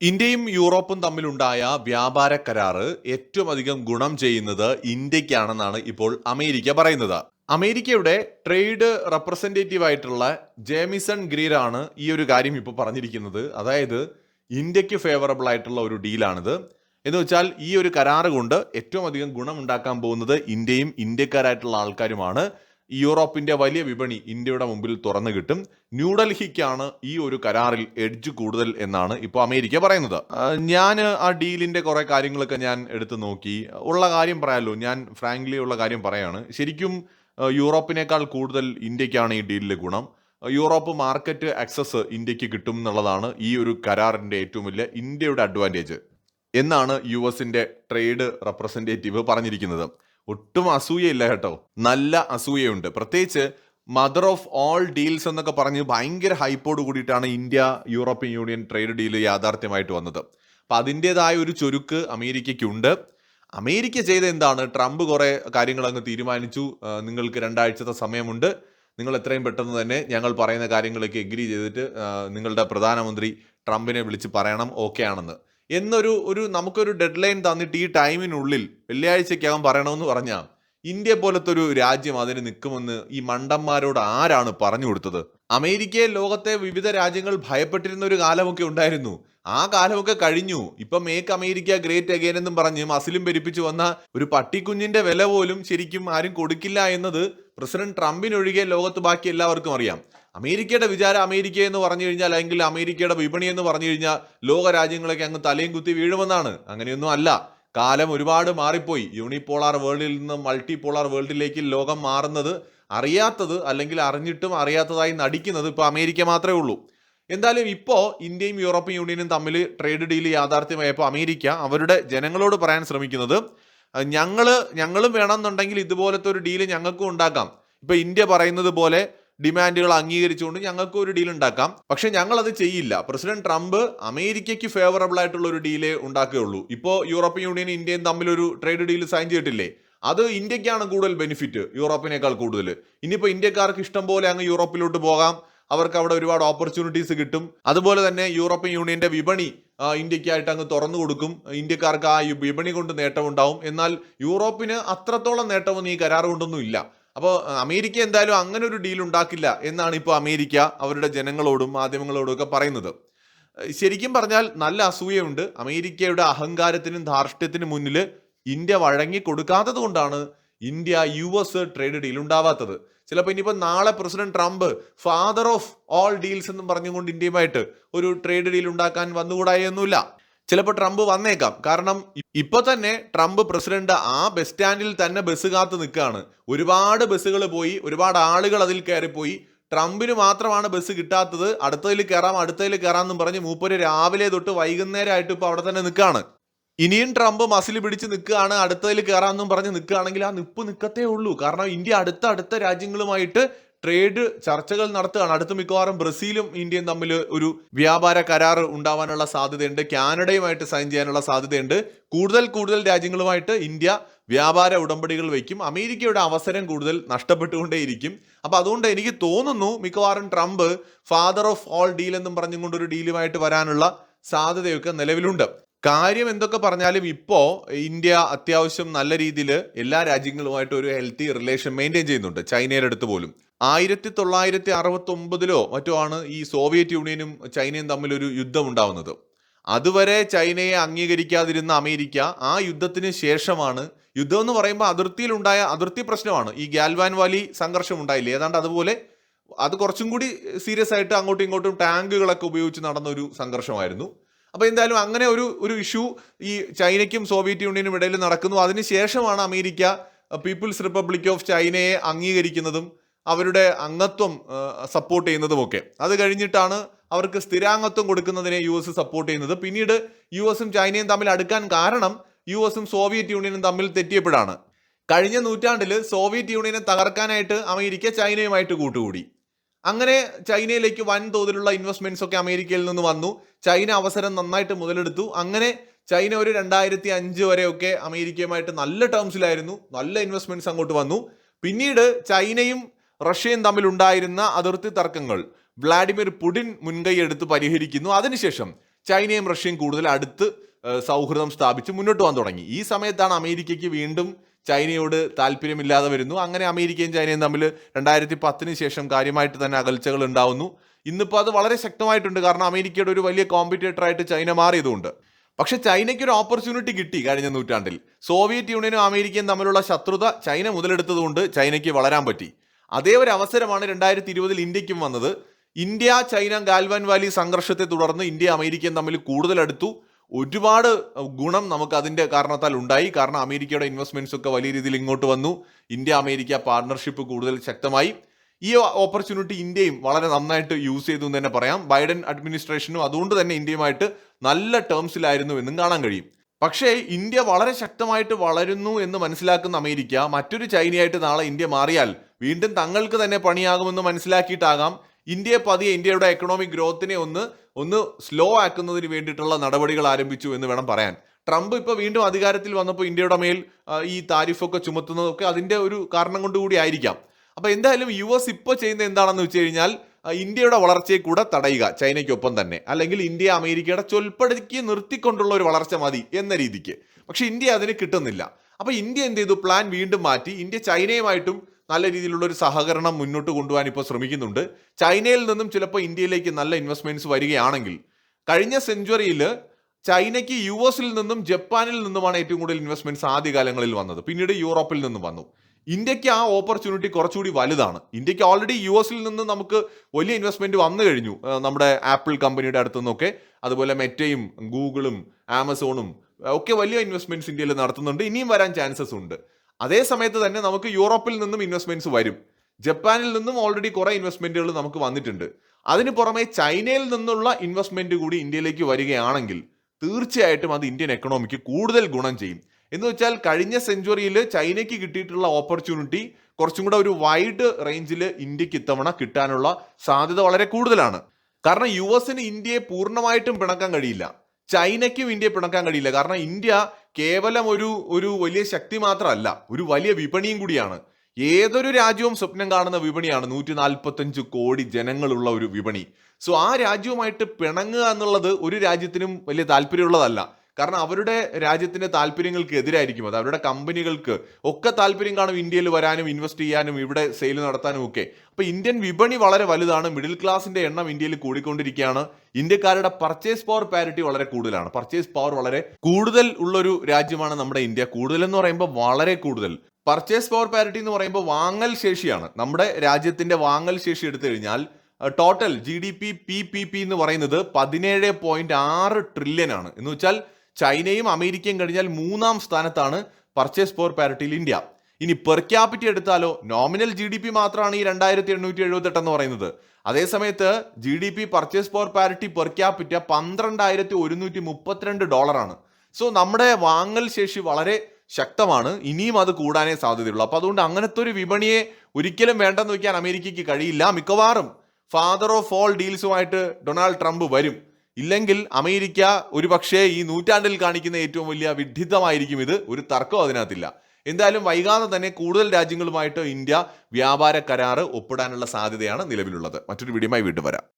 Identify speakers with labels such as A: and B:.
A: ഇന്ത്യയും യൂറോപ്പും തമ്മിലുണ്ടായ വ്യാപാര കരാറ് ഏറ്റവും അധികം ഗുണം ചെയ്യുന്നത് ഇന്ത്യക്കാണെന്നാണ് ഇപ്പോൾ അമേരിക്ക പറയുന്നത്. അമേരിക്കയുടെ ട്രേഡ് റെപ്രസെന്റേറ്റീവ് ആയിട്ടുള്ള ജേമിസൺ ഗ്രീറാണ് ഈ ഒരു കാര്യം ഇപ്പോൾ പറഞ്ഞിരിക്കുന്നത്. അതായത് ഇന്ത്യയ്ക്ക് ഫേവറബിൾ ആയിട്ടുള്ള ഒരു ഡീലാണിത്. എന്ന് വെച്ചാൽ ഈ ഒരു കരാറ് കൊണ്ട് ഏറ്റവും അധികം ഗുണമുണ്ടാക്കാൻ പോകുന്നത് ഇന്ത്യയും ഇന്ത്യക്കാരായിട്ടുള്ള ആൾക്കാരുമാണ്. യൂറോപ്പിന്റെ വലിയ വിപണി ഇന്ത്യയുടെ മുമ്പിൽ തുറന്നു കിട്ടും. ന്യൂഡൽഹിക്കാണ് ഈ ഒരു കരാറിൽ എഡ്ജ് കൂടുതൽ എന്നാണ് ഇപ്പോൾ അമേരിക്ക പറയുന്നത്. ഞാൻ ആ ഡീലിന്റെ കുറെ കാര്യങ്ങളൊക്കെ ഞാൻ എടുത്തു നോക്കി. ഉള്ള കാര്യം പറയാമല്ലോ ഞാൻ ഫ്രാങ്ക്ലി ഉള്ള കാര്യം പറയാണ്. ശരിക്കും യൂറോപ്പിനേക്കാൾ കൂടുതൽ ഇന്ത്യക്കാണ് ഈ ഡീലിലെ ഗുണം. യൂറോപ്പ് മാർക്കറ്റ് ആക്സസ് ഇന്ത്യയ്ക്ക് കിട്ടും എന്നുള്ളതാണ് ഈ ഒരു കരാറിന്റെ ഏറ്റവും വലിയ ഇന്ത്യയുടെ അഡ്വാന്റേജ് എന്നാണ് യു ട്രേഡ് റെപ്രസെന്റേറ്റീവ് പറഞ്ഞിരിക്കുന്നത്. ഒട്ടും അസൂയയില്ല കേട്ടോ. നല്ല അസൂയയുണ്ട്. പ്രത്യേകിച്ച് മദർ ഓഫ് ഓൾ ഡീൽസ് എന്നൊക്കെ പറഞ്ഞ് ഭയങ്കര ഹൈപ്പോട് കൂടിയിട്ടാണ് India European Union trade deal യാഥാർത്ഥ്യമായിട്ട് വന്നത്. അപ്പം അതിന്റെതായ ഒരു ചുരുക്ക് അമേരിക്കയ്ക്കുണ്ട്. അമേരിക്ക ചെയ്ത എന്താണ്? ട്രംപ് കുറെ കാര്യങ്ങൾ അങ്ങ് തീരുമാനിച്ചു. നിങ്ങൾക്ക് രണ്ടാഴ്ചത്തെ സമയമുണ്ട്. നിങ്ങൾ എത്രയും പെട്ടെന്ന് തന്നെ ഞങ്ങൾ പറയുന്ന കാര്യങ്ങളൊക്കെ എഗ്രി ചെയ്തിട്ട് നിങ്ങളുടെ പ്രധാനമന്ത്രി ട്രംപിനെ വിളിച്ച് പറയണം. ഓക്കെ ആണെന്ന്. എന്നൊരു ഒരു നമുക്കൊരു ഡെഡ് ലൈൻ തന്നിട്ട് ഈ ടൈമിനുള്ളിൽ വെള്ളിയാഴ്ചക്കകം പറയണമെന്ന് പറഞ്ഞാൽ ഇന്ത്യ പോലത്തെ ഒരു രാജ്യം അതിന് നിൽക്കുമെന്ന് ഈ മണ്ടന്മാരോട് ആരാണ് പറഞ്ഞു കൊടുത്തത്? അമേരിക്കയെ ലോകത്തെ വിവിധ രാജ്യങ്ങൾ ഭയപ്പെട്ടിരുന്ന ഒരു കാലമൊക്കെ ഉണ്ടായിരുന്നു. ആ കാലമൊക്കെ കഴിഞ്ഞു. ഇപ്പൊ മേക്ക് അമേരിക്ക ഗ്രേറ്റ് അഗൈൻ എന്നും പറഞ്ഞ് മസിലും പെരുപ്പിച്ചു വന്ന ഒരു പട്ടിക്കുഞ്ഞിന്റെ വില പോലും ശരിക്കും ആരും കൊടുക്കില്ല എന്നത് പ്രസിഡന്റ് ട്രംപിനൊഴികെ ലോകത്ത് ബാക്കി എല്ലാവർക്കും അറിയാം. അമേരിക്കയുടെ വിചാരം അമേരിക്ക എന്ന് പറഞ്ഞു കഴിഞ്ഞാൽ അല്ലെങ്കിൽ അമേരിക്കയുടെ വിപണി എന്ന് പറഞ്ഞു കഴിഞ്ഞാൽ ലോക രാജ്യങ്ങളൊക്കെ അങ്ങ് തലയും കുത്തി വീഴുമെന്നാണ്. അങ്ങനെയൊന്നും അല്ല. കാലം ഒരുപാട് മാറിപ്പോയി. യൂണിപോളാർ വേൾഡിൽ നിന്ന് മൾട്ടി പോളാർ വേൾഡിലേക്ക് ലോകം മാറുന്നത് അറിയാത്തത് അല്ലെങ്കിൽ അറിഞ്ഞിട്ടും അറിയാത്തതായി നടിക്കുന്നത് ഇപ്പോൾ അമേരിക്ക മാത്രമേ ഉള്ളൂ. എന്തായാലും ഇപ്പോൾ ഇന്ത്യയും യൂറോപ്യൻ യൂണിയനും തമ്മിൽ ട്രേഡ് ഡീൽ യാഥാർത്ഥ്യമായപ്പോൾ അമേരിക്ക അവരുടെ ജനങ്ങളോട് പറയാൻ ശ്രമിക്കുന്നത് ഞങ്ങൾ ഞങ്ങളും വേണമെന്നുണ്ടെങ്കിൽ ഇതുപോലത്തെ ഒരു ഡീൽ ഞങ്ങൾക്കും ഉണ്ടാക്കാം. ഇപ്പോൾ ഇന്ത്യ പറയുന്നത് പോലെ ഡിമാൻഡുകൾ അംഗീകരിച്ചുകൊണ്ട് ഞങ്ങൾക്ക് ഒരു ഡീൽ ഉണ്ടാക്കാം. പക്ഷെ ഞങ്ങൾ അത് ചെയ്യില്ല. പ്രസിഡന്റ് ട്രംപ് അമേരിക്കയ്ക്ക് ഫേവറബിൾ ആയിട്ടുള്ള ഒരു ഡീലേ ഉണ്ടാക്കുകയുള്ളൂ. ഇപ്പോൾ യൂറോപ്യൻ യൂണിയൻ ഇന്ത്യയും തമ്മിൽ ഒരു ട്രേഡ് ഡീൽ സൈൻ ചെയ്തിട്ടില്ലേ? അത് ഇന്ത്യക്കാണ് കൂടുതൽ ബെനിഫിറ്റ് യൂറോപ്പിനേക്കാൾ കൂടുതൽ. ഇനിയിപ്പോൾ ഇന്ത്യക്കാർക്ക് ഇഷ്ടം പോലെ അങ്ങ് യൂറോപ്പിലോട്ട് പോകാം. അവർക്ക് അവിടെ ഒരുപാട് ഓപ്പർച്യൂണിറ്റീസ് കിട്ടും. അതുപോലെ തന്നെ യൂറോപ്യൻ യൂണിയന്റെ വിപണി ഇന്ത്യക്കായിട്ട് അങ്ങ് തുറന്നു കൊടുക്കും. ഇന്ത്യക്കാർക്ക് ആ വിപണി കൊണ്ട് നേട്ടമുണ്ടാവും. എന്നാൽ യൂറോപ്പിന് അത്രത്തോളം നേട്ടമൊന്നും ഈ കരാർ കൊണ്ടൊന്നും ഇല്ല. അപ്പോൾ അമേരിക്ക എന്തായാലും അങ്ങനെ ഒരു ഡീൽ ഉണ്ടാക്കില്ല എന്നാണ് ഇപ്പോൾ അമേരിക്ക അവരുടെ ജനങ്ങളോടും മാധ്യമങ്ങളോടും ഒക്കെ പറയുന്നത്. ശരിക്കും പറഞ്ഞാൽ നല്ല അസൂയയുണ്ട്. അമേരിക്കയുടെ അഹങ്കാരത്തിനും ധാർഷ്ട്യത്തിനും മുന്നിൽ ഇന്ത്യ വഴങ്ങി കൊടുക്കാത്തത് കൊണ്ടാണ് India U S trade deal ഉണ്ടാവാത്തത്. ചിലപ്പോൾ ഇനിയിപ്പോൾ നാളെ president Trump father of all deals എന്നും പറഞ്ഞുകൊണ്ട് ഇന്ത്യയുമായിട്ട് ഒരു ട്രേഡ് ഡീൽ ഉണ്ടാക്കാൻ വന്നുകൂടായൊന്നുമില്ല. ചിലപ്പോൾ ട്രംപ് വന്നേക്കാം. കാരണം ഇപ്പൊ തന്നെ ട്രംപ് പ്രസിഡന്റ് ആ ബസ് സ്റ്റാൻഡിൽ തന്നെ ബസ് കാത്ത് നിൽക്കുകയാണ്. ഒരുപാട് ബസ്സുകൾ പോയി ഒരുപാട് ആളുകൾ അതിൽ കയറിപ്പോയി. ട്രംപിന് മാത്രമാണ് ബസ് കിട്ടാത്തത്. അടുത്തതിൽ കയറാം അടുത്തതിൽ കയറാം എന്നും പറഞ്ഞ് മൂപ്പര് രാവിലെ തൊട്ട് വൈകുന്നേരമായിട്ട് ഇപ്പൊ അവിടെ തന്നെ നിൽക്കുകയാണ്. ഇനിയും ട്രംപ് മസിൽ പിടിച്ച് നിൽക്കുകയാണ് അടുത്തതിൽ കയറാമെന്നും പറഞ്ഞ് നിൽക്കുകയാണെങ്കിൽ ആ നിപ്പ് നിൽക്കത്തേ ഉള്ളൂ. കാരണം ഇന്ത്യ അടുത്ത അടുത്ത രാജ്യങ്ങളുമായിട്ട് ട്രേഡ് ചർച്ചകൾ നടത്തുകയാണ്. അടുത്ത മിക്കവാറും ബ്രസീലും ഇന്ത്യയും തമ്മിൽ ഒരു വ്യാപാര കരാർ ഉണ്ടാവാനുള്ള സാധ്യതയുണ്ട്. കാനഡയുമായിട്ട് സൈൻ ചെയ്യാനുള്ള സാധ്യതയുണ്ട്. കൂടുതൽ കൂടുതൽ രാജ്യങ്ങളുമായിട്ട് ഇന്ത്യ വ്യാപാര ഉടമ്പടികൾ വയ്ക്കും. അമേരിക്കയുടെ അവസരം കൂടുതൽ നഷ്ടപ്പെട്ടുകൊണ്ടേയിരിക്കും. അപ്പൊ അതുകൊണ്ട് എനിക്ക് തോന്നുന്നു മിക്കവാറും Trump father of all deal എന്നും പറഞ്ഞുകൊണ്ട് ഒരു ഡീലുമായിട്ട് വരാനുള്ള സാധ്യതയൊക്കെ നിലവിലുണ്ട്. കാര്യം എന്തൊക്കെ പറഞ്ഞാലും ഇപ്പോൾ ഇന്ത്യ അത്യാവശ്യം നല്ല രീതിയിൽ എല്ലാ രാജ്യങ്ങളുമായിട്ട് ഒരു ഹെൽത്തി റിലേഷൻ മെയിന്റെയിൻ ചെയ്യുന്നുണ്ട്. ചൈനയുടെ അടുത്ത് പോലും. ആയിരത്തി തൊള്ളായിരത്തി അറുപത്തി ഒമ്പതിലോ മറ്റോ ആണ് ഈ സോവിയറ്റ് യൂണിയനും ചൈനയും തമ്മിലൊരു യുദ്ധം ഉണ്ടാവുന്നത് അതുവരെ ചൈനയെ അംഗീകരിക്കാതിരുന്ന അമേരിക്ക ആ യുദ്ധത്തിന് ശേഷമാണ് യുദ്ധം എന്ന് പറയുമ്പോൾ അതിർത്തിയിലുണ്ടായ അതിർത്തി പ്രശ്നമാണ്. ഈ ഗാൽവാൻ വാലി സംഘർഷം ഉണ്ടായില്ലേ? ഏതാണ്ട് അതുപോലെ അത് കുറച്ചും കൂടി സീരിയസ് ആയിട്ട് അങ്ങോട്ടും ഇങ്ങോട്ടും ടാങ്കുകളൊക്കെ ഉപയോഗിച്ച് നടന്ന ഒരു സംഘർഷമായിരുന്നു. അപ്പോൾ എന്തായാലും അങ്ങനെ ഒരു ഒരു ഇഷ്യൂ ഈ ചൈനയ്ക്കും സോവിയറ്റ് യൂണിയനും ഇടയിൽ നടക്കുന്നു. അതിനുശേഷമാണ് അമേരിക്ക പീപ്പിൾസ് റിപ്പബ്ലിക് ഓഫ് ചൈനയെ അംഗീകരിക്കുന്നതും അവരുടെ അംഗത്വം സപ്പോർട്ട് ചെയ്യുന്നതുമൊക്കെ. അത് കഴിഞ്ഞിട്ടാണ് അവർക്ക് സ്ഥിരാംഗത്വം കൊടുക്കുന്നതിനെ യു എസ് സപ്പോർട്ട് ചെയ്യുന്നത്. പിന്നീട് യു എസും ചൈനയും തമ്മിൽ അടുക്കാൻ കാരണം യു എസും സോവിയറ്റ് യൂണിയനും തമ്മിൽ തെറ്റിയപ്പോഴാണ്. കഴിഞ്ഞ നൂറ്റാണ്ടിൽ സോവിയറ്റ് യൂണിയനെ തകർക്കാനായിട്ട് അമേരിക്ക ചൈനയുമായിട്ട് കൂട്ടുകൂടി. അങ്ങനെ ചൈനയിലേക്ക് വൻതോതിലുള്ള ഇൻവെസ്റ്റ്മെന്റ്സ് ഒക്കെ അമേരിക്കയിൽ നിന്ന് വന്നു. ചൈന അവസരം നന്നായിട്ട് മുതലെടുത്തു. അങ്ങനെ ചൈന ഒരു രണ്ടായിരത്തി അഞ്ച് വരെയൊക്കെ അമേരിക്കയുമായിട്ട് നല്ല ടേംസിലായിരുന്നു നല്ല ഇൻവെസ്റ്റ്മെന്റ്സ് അങ്ങോട്ട് വന്നു. പിന്നീട് ചൈനയും റഷ്യയും തമ്മിലുണ്ടായിരുന്ന അതിർത്തി തർക്കങ്ങൾ വ്ളാഡിമിർ പുടിൻ മുൻകൈയെടുത്ത് പരിഹരിക്കുന്നു. അതിനുശേഷം ചൈനയും റഷ്യയും കൂടുതൽ അടുത്ത് സൗഹൃദം സ്ഥാപിച്ച് മുന്നോട്ട് പോകാൻ തുടങ്ങി. ഈ സമയത്താണ് അമേരിക്കയ്ക്ക് വീണ്ടും ചൈനയോട് താല്പര്യമില്ലാതെ വരുന്നു. അങ്ങനെ അമേരിക്കയും ചൈനയും തമ്മിൽ രണ്ടായിരത്തി പത്തിന് ശേഷം കാര്യമായിട്ട് തന്നെ അകൽച്ചകൾ ഉണ്ടാവുന്നു. ഇന്നിപ്പോൾ അത് വളരെ ശക്തമായിട്ടുണ്ട്. കാരണം അമേരിക്കയുടെ ഒരു വലിയ കോമ്പറ്റേറ്ററായിട്ട് ചൈന മാറിയതുകൊണ്ട്. പക്ഷെ ചൈനയ്ക്ക് ഒരു ഓപ്പർച്യൂണിറ്റി കിട്ടി കഴിഞ്ഞ നൂറ്റാണ്ടിൽ. സോവിയറ്റ് യൂണിയനും അമേരിക്കയും തമ്മിലുള്ള ശത്രുത ചൈന മുതലെടുത്തതുകൊണ്ട് ചൈനയ്ക്ക് വളരാൻ പറ്റി. അതേ ഒരു അവസരമാണ് രണ്ടായിരത്തി ഇരുപതിൽ ഇന്ത്യക്കും വന്നത്. ഇന്ത്യ ചൈന ഗാൽവാൻ വാലി സംഘർഷത്തെ തുടർന്ന് ഇന്ത്യ അമേരിക്കയും തമ്മിൽ കൂടുതൽ അടുത്തു ഒരുപാട് ഗുണം നമുക്ക് അതിന്റെ കാരണത്താൽ ഉണ്ടായി. കാരണം അമേരിക്കയുടെ ഇൻവെസ്റ്റ്മെന്റ്സ് ഒക്കെ വലിയ രീതിയിൽ ഇങ്ങോട്ട് വന്നു. ഇന്ത്യ അമേരിക്ക പാർട്ണർഷിപ്പ് കൂടുതൽ ശക്തമായി. ഈ ഓപ്പർച്യൂണിറ്റി ഇന്ത്യയും വളരെ നന്നായിട്ട് യൂസ് ചെയ്തു എന്ന് തന്നെ പറയാം. ബൈഡൻ അഡ്മിനിസ്ട്രേഷനും അതുകൊണ്ട് തന്നെ ഇന്ത്യയുമായിട്ട് നല്ല ടേംസിലായിരുന്നു എന്നും കാണാൻ കഴിയും. പക്ഷേ ഇന്ത്യ വളരെ ശക്തമായിട്ട് വളരുന്നു എന്ന് മനസ്സിലാക്കുന്ന അമേരിക്ക മറ്റൊരു ചൈനയായിട്ട് നാളെ ഇന്ത്യ മാറിയാൽ വീണ്ടും തങ്ങൾക്ക് തന്നെ പണിയാകുമെന്ന് മനസ്സിലാക്കിയിട്ടാകാം ഇന്ത്യയെ പതിയെ ഇന്ത്യയുടെ എക്കണോമിക് ഗ്രോത്തിനെ ഒന്ന് ഒന്ന് സ്ലോ ആക്കുന്നതിന് വേണ്ടിയിട്ടുള്ള നടപടികൾ ആരംഭിച്ചു എന്ന് വേണം പറയാൻ. ട്രംപ് ഇപ്പോൾ വീണ്ടും അധികാരത്തിൽ വന്നപ്പോൾ ഇന്ത്യയുടെ മേൽ ഈ താരിഫൊക്കെ ചുമത്തുന്നതൊക്കെ അതിന്റെ ഒരു കാരണം കൊണ്ടുകൂടി ആയിരിക്കാം. അപ്പോൾ എന്തായാലും യു എസ് ഇപ്പോൾ ചെയ്യുന്നത് എന്താണെന്ന് വെച്ച് കഴിഞ്ഞാൽ ഇന്ത്യയുടെ വളർച്ചയെ കൂടെ തടയുക ചൈനയ്ക്കൊപ്പം തന്നെ. അല്ലെങ്കിൽ ഇന്ത്യ അമേരിക്കയുടെ ചൊൽപ്പടിക്ക് നിർത്തിക്കൊണ്ടുള്ള ഒരു വളർച്ച മതി എന്ന രീതിക്ക്. പക്ഷെ ഇന്ത്യ അതിന് കിട്ടുന്നില്ല. അപ്പോൾ ഇന്ത്യ എന്ത് ചെയ്തു? പ്ലാൻ വീണ്ടും മാറ്റി. ഇന്ത്യ ചൈനയുമായിട്ടും നല്ല രീതിയിലുള്ള ഒരു സഹകരണം മുന്നോട്ട് കൊണ്ടുപോകാൻ ഇപ്പോൾ ശ്രമിക്കുന്നുണ്ട്. ചൈനയിൽ നിന്നും ചിലപ്പോൾ ഇന്ത്യയിലേക്ക് നല്ല ഇൻവെസ്റ്റ്മെന്റ്സ് വരികയാണെങ്കിൽ കഴിഞ്ഞ സെഞ്ചുറിയിൽ ചൈനയ്ക്ക് യു എസിൽ നിന്നും ജപ്പാനിൽ നിന്നുമാണ് ഏറ്റവും കൂടുതൽ ഇൻവെസ്റ്റ്മെന്റ്സ് ആദ്യകാലങ്ങളിൽ വന്നത്. പിന്നീട് യൂറോപ്പിൽ നിന്നും വന്നു. ഇന്ത്യയ്ക്ക് ആ ഓപ്പർച്യൂണിറ്റി കുറച്ചുകൂടി വലുതാണ്. ഇന്ത്യയ്ക്ക് ഓൾറെഡി യു എസിൽ നിന്ന് നമുക്ക് വലിയ ഇൻവെസ്റ്റ്മെന്റ് വന്നു കഴിഞ്ഞു. നമ്മുടെ ആപ്പിൾ കമ്പനിയുടെ അടുത്തു നിന്നൊക്കെ അതുപോലെ മെറ്റയും ഗൂഗിളും ആമസോണും ഒക്കെ വലിയ ഇൻവെസ്റ്റ്മെന്റ്സ് ഇന്ത്യയിൽ നടത്തുന്നുണ്ട്. ഇനിയും വരാൻ ചാൻസസ് ഉണ്ട്. അതേ സമയത്ത് തന്നെ നമുക്ക് യൂറോപ്പിൽ നിന്നും ഇൻവെസ്റ്റ്മെന്റ്സ് വരും. ജപ്പാനിൽ നിന്നും ഓൾറെഡി കുറേ ഇൻവെസ്റ്റ്മെന്റുകൾ നമുക്ക് വന്നിട്ടുണ്ട്. അതിന് പുറമെ ചൈനയിൽ നിന്നുള്ള ഇൻവെസ്റ്റ്മെന്റ് കൂടി ഇന്ത്യയിലേക്ക് വരികയാണെങ്കിൽ തീർച്ചയായിട്ടും അത് ഇന്ത്യൻ എക്കണോമിക്ക് കൂടുതൽ ഗുണം ചെയ്യും. എന്ന് വെച്ചാൽ കഴിഞ്ഞ സെഞ്ചുറിയിൽ ചൈനയ്ക്ക് കിട്ടിയിട്ടുള്ള ഓപ്പർച്യൂണിറ്റി കുറച്ചും കൂടെ ഒരു വൈഡ് റേഞ്ചിൽ ഇന്ത്യയ്ക്ക് ഇത്തവണ കിട്ടാനുള്ള സാധ്യത വളരെ കൂടുതലാണ്. കാരണം യു എസിന് ഇന്ത്യയെ പൂർണമായിട്ടും പിണക്കാൻ കഴിയില്ല. ചൈനയ്ക്കും ഇന്ത്യയെ പിണക്കാൻ കഴിയില്ല. കാരണം ഇന്ത്യ കേവലം ഒരു ഒരു വലിയ ശക്തി മാത്രമല്ല ഒരു വലിയ വിപണിയും കൂടിയാണ്. ഏതൊരു രാജ്യവും സ്വപ്നം കാണുന്ന വിപണിയാണ് നൂറ്റി നാൽപ്പത്തഞ്ച് കോടി ജനങ്ങളുള്ള ഒരു വിപണി. സോ ആ രാജ്യവുമായിട്ട് പിണങ്ങുക എന്നുള്ളത് ഒരു രാജ്യത്തിനും വലിയ താല്പര്യമുള്ളതല്ല. കാരണം അവരുടെ രാജ്യത്തിന്റെ താല്പര്യങ്ങൾക്ക് എതിരായിരിക്കും അത്. അവരുടെ കമ്പനികൾക്ക് ഒക്കെ താല്പര്യം കാണും ഇന്ത്യയിൽ വരാനും ഇൻവെസ്റ്റ് ചെയ്യാനും ഇവിടെ സെയിൽ നടത്താനും ഒക്കെ. അപ്പോൾ ഇന്ത്യൻ വിപണി വളരെ വലുതാണ്. മിഡിൽ ക്ലാസിന്റെ എണ്ണം ഇന്ത്യയിൽ കൂടിക്കൊണ്ടിരിക്കുകയാണ്. ഇന്ത്യക്കാരുടെ പർച്ചേസ് പവർ പാരിറ്റി വളരെ കൂടുതലാണ്. പർച്ചേസ് പവർ വളരെ കൂടുതൽ ഉള്ളൊരു രാജ്യമാണ് നമ്മുടെ ഇന്ത്യ. കൂടുതൽ എന്ന് പറയുമ്പോൾ വളരെ കൂടുതൽ. പർച്ചേസ് പവർ പാരിറ്റി എന്ന് പറയുമ്പോൾ വാങ്ങൽ ശേഷിയാണ്. നമ്മുടെ രാജ്യത്തിന്റെ വാങ്ങൽ ശേഷി എടുത്തു കഴിഞ്ഞാൽ total G D P P P P എന്ന് പറയുന്നത് പതിനേഴ് പോയിന്റ് ആറ് ട്രില്യൻ ആണ്. എന്ന് വെച്ചാൽ ചൈനയും അമേരിക്കയും കഴിഞ്ഞാൽ മൂന്നാം സ്ഥാനത്താണ് പർച്ചേസ് പവർ പാരിറ്റിയിൽ ഇന്ത്യ. ഇനി പെർ ക്യാപിറ്റി എടുത്താലോ നോമിനൽ ജി ഡി പി മാത്രമാണ് ഈ രണ്ടായിരത്തി എണ്ണൂറ്റി എഴുപത്തെട്ട് എന്ന് പറയുന്നത്. അതേസമയത്ത് G D P purchase power parity per capita പന്ത്രണ്ടായിരത്തി ഒരുന്നൂറ്റി മുപ്പത്തിരണ്ട് ഡോളറാണ് സോ നമ്മുടെ വാങ്ങൽ ശേഷി വളരെ ശക്തമാണ്. ഇനിയും അത് കൂടാനേ സാധ്യതയുള്ളൂ. അപ്പൊ അതുകൊണ്ട് അങ്ങനത്തെ ഒരു വിപണിയെ ഒരിക്കലും വേണ്ടെന്ന് വെക്കാൻ അമേരിക്കയ്ക്ക് കഴിയില്ല. മിക്കവാറും ഫാദർ ഓഫ് ഓൾ ഡീൽസുമായിട്ട് ഡൊണാൾഡ് ട്രംപ് വരും. ഇല്ലെങ്കിൽ അമേരിക്ക ഒരുപക്ഷേ ഈ നൂറ്റാണ്ടിൽ കാണിക്കുന്ന ഏറ്റവും വലിയ വിഡ്ഢിത്തമായിരിക്കും ഇത്. ഒരു തർക്കം അതിനകത്തില്ല. എന്തായാലും വൈകാതെ തന്നെ കൂടുതൽ രാജ്യങ്ങളുമായിട്ട് ഇന്ത്യ വ്യാപാര കരാറ് ഒപ്പിടാനുള്ള സാധ്യതയാണ് നിലവിലുള്ളത്. മറ്റൊരു വീഡിയോയുമായി വീണ്ടും വരാം.